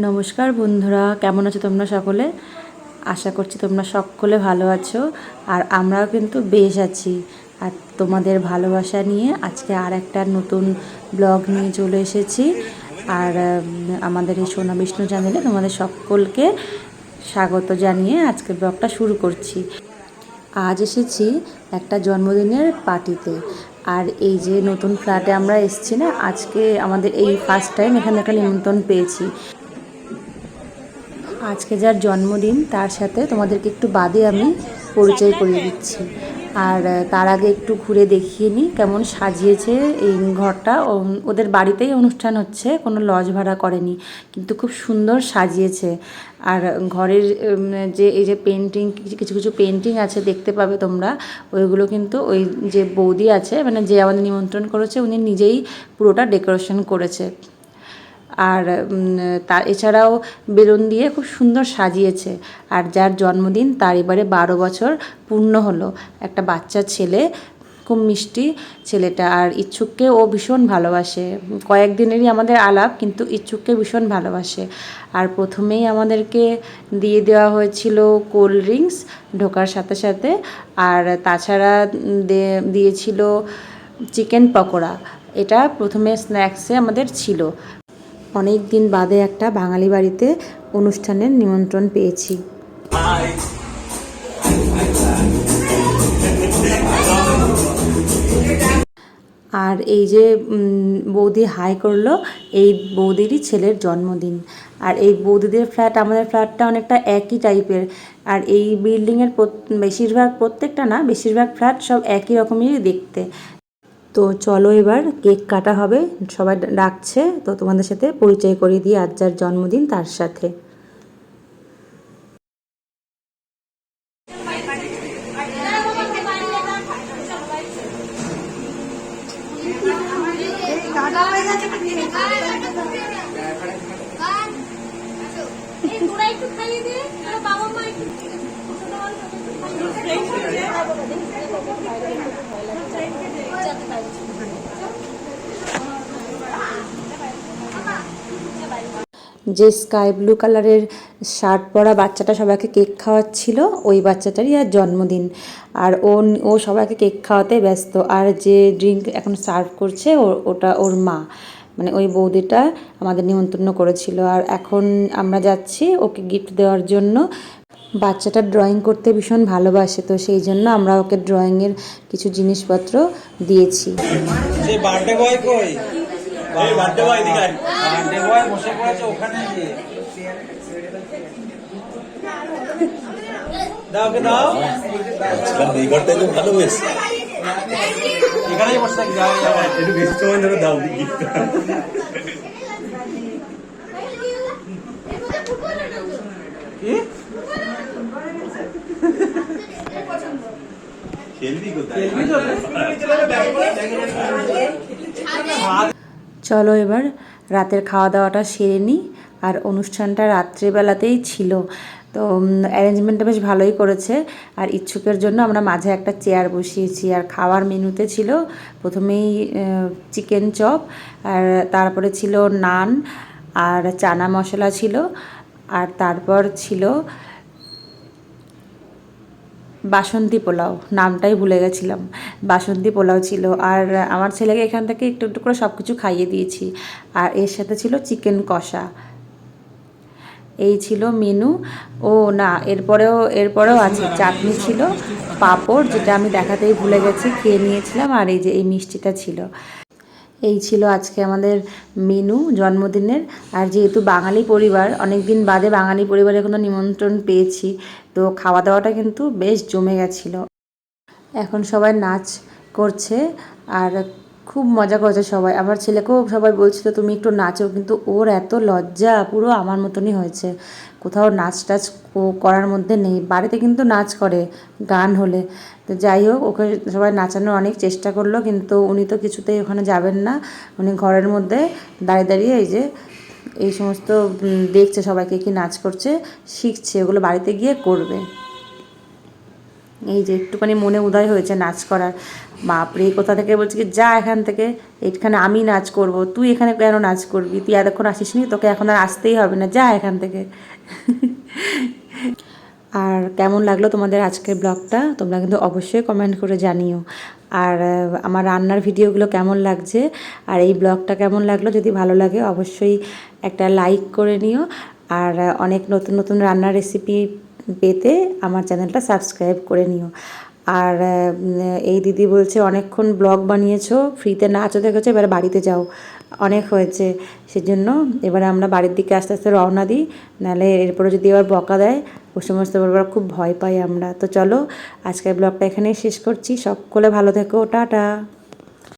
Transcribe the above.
নমস্কার বন্ধুরা, কেমন আছো তোমরা সকলে? আশা করছি তোমরা সকলে ভালো আছো, আর আমরাও কিন্তু বেশ আছি। আর তোমাদের ভালোবাসা নিয়ে আজকে আর একটা নতুন ব্লগ নিয়ে চলে এসেছি। আর আমাদের এই সোনা বিষ্ণু চ্যানেলে তোমাদের সকলকে স্বাগত জানিয়ে আজকে ব্লগটা শুরু করছি। আজ এসেছি একটা জন্মদিনের পার্টিতে। আর এই যে নতুন ফ্ল্যাটে আমরা এসেছি না, আজকে আমাদের এই ফার্স্ট টাইম এখানে একটা নিমন্ত্রণ পেয়েছি। আজকে যার জন্মদিন, তার সাথে তোমাদেরকে একটু বাদে আমি পরিচয় করিয়ে দিচ্ছি। আর তার আগে একটু ঘুরে দেখিয়ে নিই কেমন সাজিয়েছে এই ঘরটা। ওদের বাড়িতেই অনুষ্ঠান হচ্ছে, কোনো লজ ভাড়া করেনি, কিন্তু খুব সুন্দর সাজিয়েছে। আর ঘরের যে, এই যে পেন্টিং কিছু কিছু পেন্টিং আছে দেখতে পাবে তোমরা, ওইগুলো কিন্তু ওই যে বৌদি আছে মানে যে আমাদের নিমন্ত্রণ করেছে, উনি নিজেই পুরোটা ডেকোরেশন করেছে। আর তা, এছাড়াও বেলুন দিয়ে খুব সুন্দর সাজিয়েছে। আর যার জন্মদিন তার এবারে বারো বছর পূর্ণ হলো। একটা বাচ্চা ছেলে, খুব মিষ্টি ছেলেটা। আর ইচ্ছুককে ও ভীষণ ভালোবাসে। কয়েকদিনেরই আমাদের আলাপ, কিন্তু ইচ্ছুককে ভীষণ ভালোবাসে। আর প্রথমেই আমাদেরকে দিয়ে দেওয়া হয়েছিল কোল্ড ড্রিঙ্কস ঢোকার সাথে সাথে। আর তাছাড়া দিয়েছিল চিকেন পকোড়া। এটা প্রথমে স্ন্যাক্সে আমাদের ছিল। অনেক দিন বাদে একটা বাঙালি বাড়িতে অনুষ্ঠানের নিমন্ত্রণ পেয়েছি। আর এই যে বৌদি হাই করল, এই বৌদিরই ছেলের জন্মদিন। আর এই বৌদিদের ফ্ল্যাট, আমাদের ফ্ল্যাটটা অনেকটা একই টাইপের। আর এই বিল্ডিংয়ের বেশিরভাগ প্রত্যেকটা না, বেশিরভাগ ফ্ল্যাট সব একই রকমেরই দেখতে। তো চলো এবার কেক কাটা হবে। সবাই ডাকছে, তো তোমাদের সাথে পরিচয় করিয়ে দিই আজ যার জন্মদিন তার সাথে। একটু খাইয়ে দে আর বাবা মা একটু যে স্কাই ব্লু কালারের শার্ট পরা বাচ্চাটা সবাইকে কেক খাওয়াচ্ছিল, ওই বাচ্চাটারই আর জন্মদিন। আর ও ও সবাইকে কেক খাওয়াতে ব্যস্ত। আর যে ড্রিঙ্ক এখন সার্ভ করছে, ও- ওটা ওর মা। মানে ওই বৌদিটা আমাদের নিমন্ত্রণ করেছিল। আর এখন আমরা যাচ্ছি ওকে গিফট দেওয়ার জন্য। বাচ্চাটা ড্রয়িং করতে ভীষণ ভালোবাসে, তো সেই জন্য আমরা ওকে ড্রয়িংয়ের কিছু জিনিসপত্র দিয়েছি। বয় কই? বার্থডে বয় এদিকে বার্থডে বয় বসে পড়েছে ওখানে গিয়ে। দাও ওকে দাও। আজকাল এই ঘরটা খুব ভালো হয়েছে। এখানেই বসে থাকি যাও যাও। একটু বেশি সময় ধরে দাও গিফট কি? খেলবি কোথায়? খেলবি তো। চলো এবার, রাতের খাওয়া দাওয়াটা সেরে নিই। আর অনুষ্ঠানটা রাত্রিবেলাতেই ছিল। তো অ্যারেঞ্জমেন্টটা বেশ ভালোই করেছে। আর ইচ্ছুকের জন্য আমরা মাঝে একটা চেয়ার বসিয়েছি। আর খাওয়ার মেনুতে ছিল প্রথমেই চিকেন চপ, আর তারপরে ছিল নান, আর চানা মশলা ছিল, আর তারপর ছিল বাসন্তী পোলাও, নামটাই ভুলে গেছিলাম। বাসন্তী পোলাও ছিল। আর আমার ছেলেকে এখান থেকে একটু একটু করে সব কিছু খাইয়ে দিয়েছি। আর এর সাথে ছিল চিকেন কষা। এই ছিল মেনু। ও না, এরপরেও এরপরেও আছে। চাটনি ছিল, পাঁপড়, যেটা আমি দেখাতেই ভুলে গেছি, খেয়ে নিয়েছিলাম। আর এই যে, এই মিষ্টিটা ছিল। এই ছিল আজকে আমাদের মেনু, জন্মদিনের। আর যেহেতু বাঙালি পরিবার অনেক দিন বাদে বাঙালি পরিবারে কোনো নিমন্ত্রণ পেয়েছি, তো খাওয়া দাওয়াটা কিন্তু বেশ জমে গেছিল। এখন সবাই নাচ করছে, আর খুব মজা করেছে সবাই। আমার ছেলেকেও সবাই বলছিল, তুমি একটু নাচো। কিন্তু ওর এত লজ্জা, পুরো আমার মতনই হয়েছে। কোথাও নাচ টাচ করার মধ্যে নেই। বাড়িতে কিন্তু নাচ করে গান হলে। তো যাই হোক, ওকে সবাই নাচানোর অনেক চেষ্টা করল, কিন্তু উনি তো কিছুতেই ওখানে যাবেন না। উনি ঘরের মধ্যে দাঁড়িয়ে দাঁড়িয়ে এই যে, এই সমস্ত দেখছে সবাইকে কি নাচ করছে, শিখছে। ওগুলো বাড়িতে গিয়ে করবে। এই যে একটুখানি মনে উদয় হয়েছে নাচ করার। বাপরে কোথা থেকে বলছি কি, যা এখান থেকে এখানে আমি নাচ করব, তুই এখানে কেন নাচ করবি? তুই এতক্ষণ আসিস নি তোকে এখন আর আসতেই হবে না, যা এখান থেকে। আর কেমন লাগল তোমাদের আজকের ব্লগটা? তোমরা কিন্তু অবশ্যই কমেন্ট করে জানিও। আর আমার রান্নার ভিডিওগুলো কেমন লাগছে? আর এই ব্লগটা কেমন লাগল? যদি ভালো লাগে, অবশ্যই একটা লাইক করে নিও। আর অনেক নতুন নতুন রান্নার রেসিপি পেতে আমার চ্যানেলটা সাবস্ক্রাইব করে নিও। আর এই দিদি বলছে, অনেকক্ষণ ব্লগ বানিয়েছো, ফ্রিতে নাচও দেখেছ, এবার বাড়িতে যাও। অনেক হয়েছে, সেজন্য এবারে আমরা বাড়ির দিকে আস্তে আস্তে রওনা দিই। নাহলে এরপরে যদি আবার বকা দেয়, ও সমস্ত ব্যাপার খুব ভয় পাই আমরা। তো চলো, আজকের ব্লগটা এখানেই শেষ করছি। সকলে ভালো থেকো, টাটা।